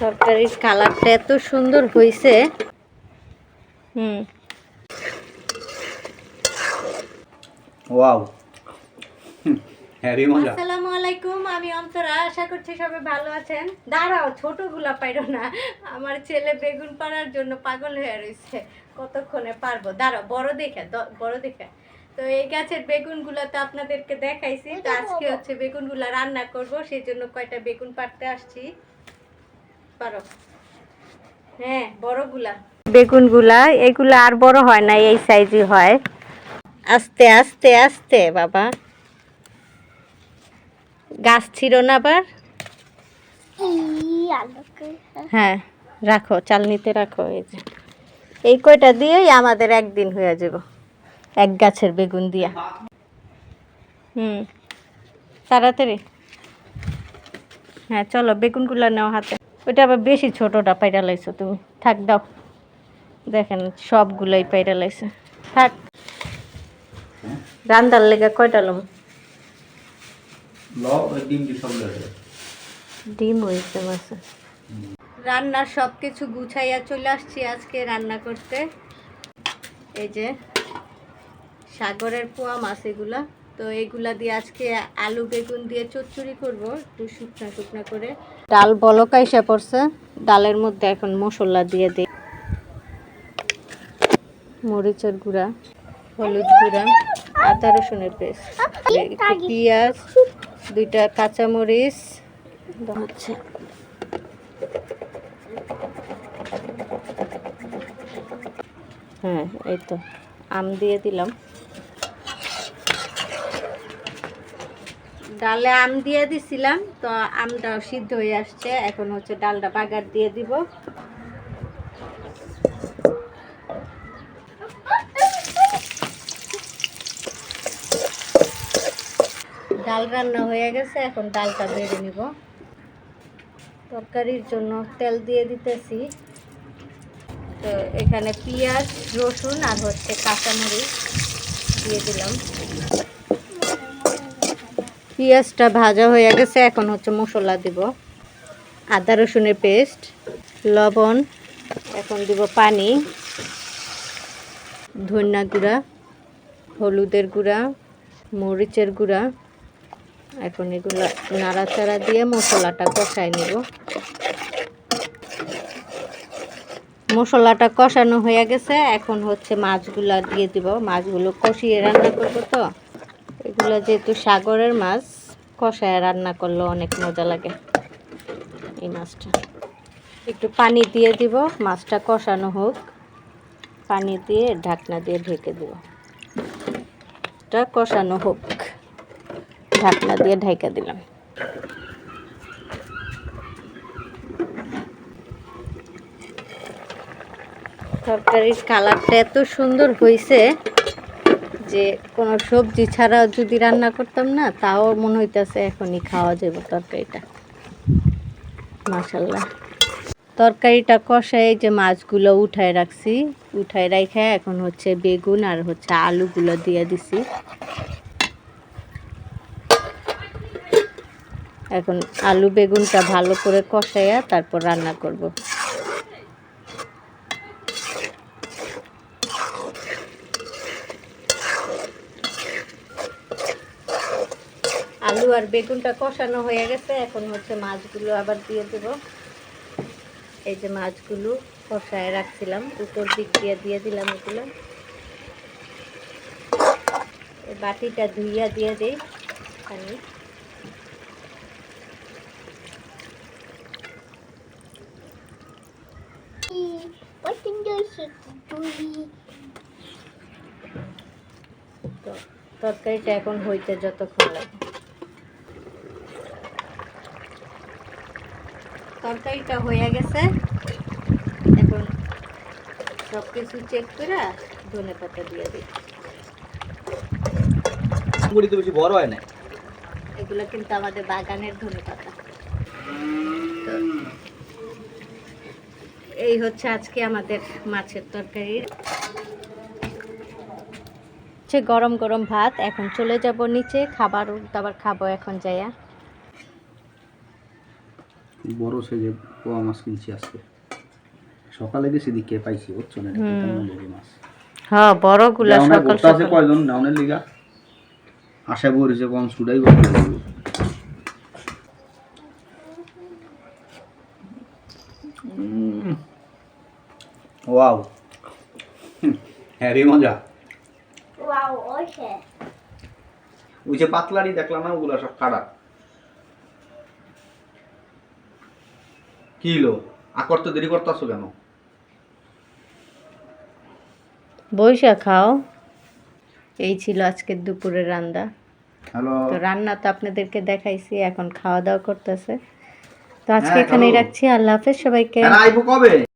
তরকারির কালারটা এত সুন্দর হয়েছে হুম। ওয়াও। আসসালামু আলাইকুম আমি অন্তরা। আশা করছি সবাই ভালো আছেন। দাঁড়াও ছোটগুলা পাইরো না। আমার ছেলে বেগুন পাড়ার জন্য পাগল হয়ে রয়েছে কতক্ষণে পারব? দাঁড়াও বড় দেখে বড় দেখে। তো এই গাছের বেগুনগুলো তো আপনাদেরকে দেখাইছি। তো আজকে হচ্ছে বেগুনগুলা রান্না করব সেই জন্য কয়টা বেগুন পাড়তে আসছি। পারো। হ্যাঁ বড়গুলা। বেগুনগুলা এগুলা আর বড় হয় না এই সাইজই হয়। আস্তে আস্তে আস্তে বাবা। গাছ ছিল না আবার? হ্যাঁ রাখো চালনিতে রাখো এই যে। এই কয়টা দিয়েই আমাদের একদিন হয়ে যাব এক গাছের বেগুন দিয়া। হুম তাড়াতাড়ি। হ্যাঁ চলো বেগুনগুলো নাও হাতে। ওইটা আবার বেশি ছোটটা পাইরা লাইছো তুমি। থাক দাও। দেখেন সবগুলোই পাইরা লাইছে থাক। রান্দার লেগে কয়টা লম? ডিম দি সব লাগে ডিম হয়েছে মাছে রান্নার সব কিছু গুছাইয়া চলে আসছি আজকে রান্না করতে। এই যে সাগরের পোয়া মাছ এগুলা। তো এগুলা দিয়ে আজকে আলু বেগুন দিয়ে চচ্চড়ি করব একটু শুকনা শুকনা করে। ডাল বলকা এসে পড়ছে। ডালের মধ্যে এখন মশলা দিয়ে দিই। মরিচের গুঁড়া হলুদ গুঁড়া আদা রসুনের পেস্ট পেঁয়াজ দুইটা কাঁচামরিচ। হচ্ছে হ্যাঁ এই তো। আম দিয়ে দিলাম। ডালে আম দিয়ে দিছিলাম, তো আমটা সিদ্ধ হয়ে আসছে। এখন হচ্ছে ডালটা বাগার দিয়ে দিব। ডাল রান্না হয়ে গেছে, এখন ডালটা বেড়ে নিব। তরকারির জন্য তেল দিয়ে দিতেছি। তো এখানে পেঁয়াজ, রসুন আর হচ্ছে কাঁচামরিচ দিয়ে দিলাম। পেঁয়াজটা ভাজা হয়ে গেছে, এখন হচ্ছে মশলা দিব। আদা রসুনের পেস্ট, লবণ, এখন দিব পানি, ধনিয়া গুঁড়া, হলুদের গুঁড়া, মরিচের গুঁড়া। এখন এগুলো নাড়াচাড়া দিয়ে মশলাটা কষাই নেব। মশলাটা কষানো হয়ে গেছে, এখন হচ্ছে মাছগুলা দিয়ে দিব। মাছগুলো কষিয়ে রান্না করব তো। এগুলো যেহেতু সাগরের মাছ, কষায় রান্না করলে অনেক মজা লাগে এই মাছটা। একটু পানি দিয়ে দিব, মাছটা কষানো হোক। পানি দিয়ে ঢাকনা দিয়ে ঢেকে দিব। কষানো হোক। ঢাকনা দিয়ে ঢাইকা দিলাম। তরকারির কালারটা এত সুন্দর হয়েছে যে কোনো সবজি ছাড়া যদি রান্না করতাম না, তাও মনে হইতেছে এখনই খাওয়া যাবে তরকারিটা। মাশাল্লাহ। তরকারিটা কষায় যে মাছগুলো উঠায় রাখছি, উঠায় রাখে এখন হচ্ছে বেগুন আর হচ্ছে আলুগুলো দিয়ে দিছি। এখন আলু বেগুনটা ভালো করে কষাইয়া তারপর রান্না করব। আলু আর বেগুনটা কষানো হয়ে গেছে। এখন হচ্ছে মাছগুলো আবার দিয়ে দেব। এই যে মাছগুলো কষায় রাখছিলাম, উপর দিক দিয়ে দিয়ে দিলাম এগুলো বাটিটা ধুইয়া দিয়ে দিই পানি তরকারিটা এখন হইতে যতক্ষণ লাগে। তরকারিটা হয়ে গেছে। এখন সব কিছু চেক করে ধনে পাতা দিয়ে দিই। মুড়ি তো বেশি বড় হয় না। এগুলো কিন্তু আমাদের বাগানের ধনে পাতা। এই হচ্ছে আজকে আমাদের মাছের তরকারি। হচ্ছে গরম গরম ভাত এখন চলে যাব নিচে খাবার দাবার খাব এখন যাইয়া। বড় সাইজের পোয়া মাছ কিনছি আজকে। সকালে গেছি দিকে পাইছি বুঝছ না? মাছ? হ্যাঁ বড়গুলা ডাউনে সকাল সকাল। কয়জন? ডাউনের লিগা? আশা করেছে কোন সুডাই করতে লাগবে ওয়াও। হ্যাভি মজা। Wow, okay. ওই যে পাতলারি দেখলাম না ওগুলা সব কাটা। কি হলো? আকর তো দেরি করতেছো কেন? বৈশা খাও। এই ছিল আজকের দুপুরের রান্না। তো রান্না তো আপনাদেরকে দেখাইছি এখন খাওয়া দাওয়া করতেছে। তো আজকে হ্যাঁ, এখানেই রাখছি আল্লাহ হাফেজ সবাইকে। আইবো কবে?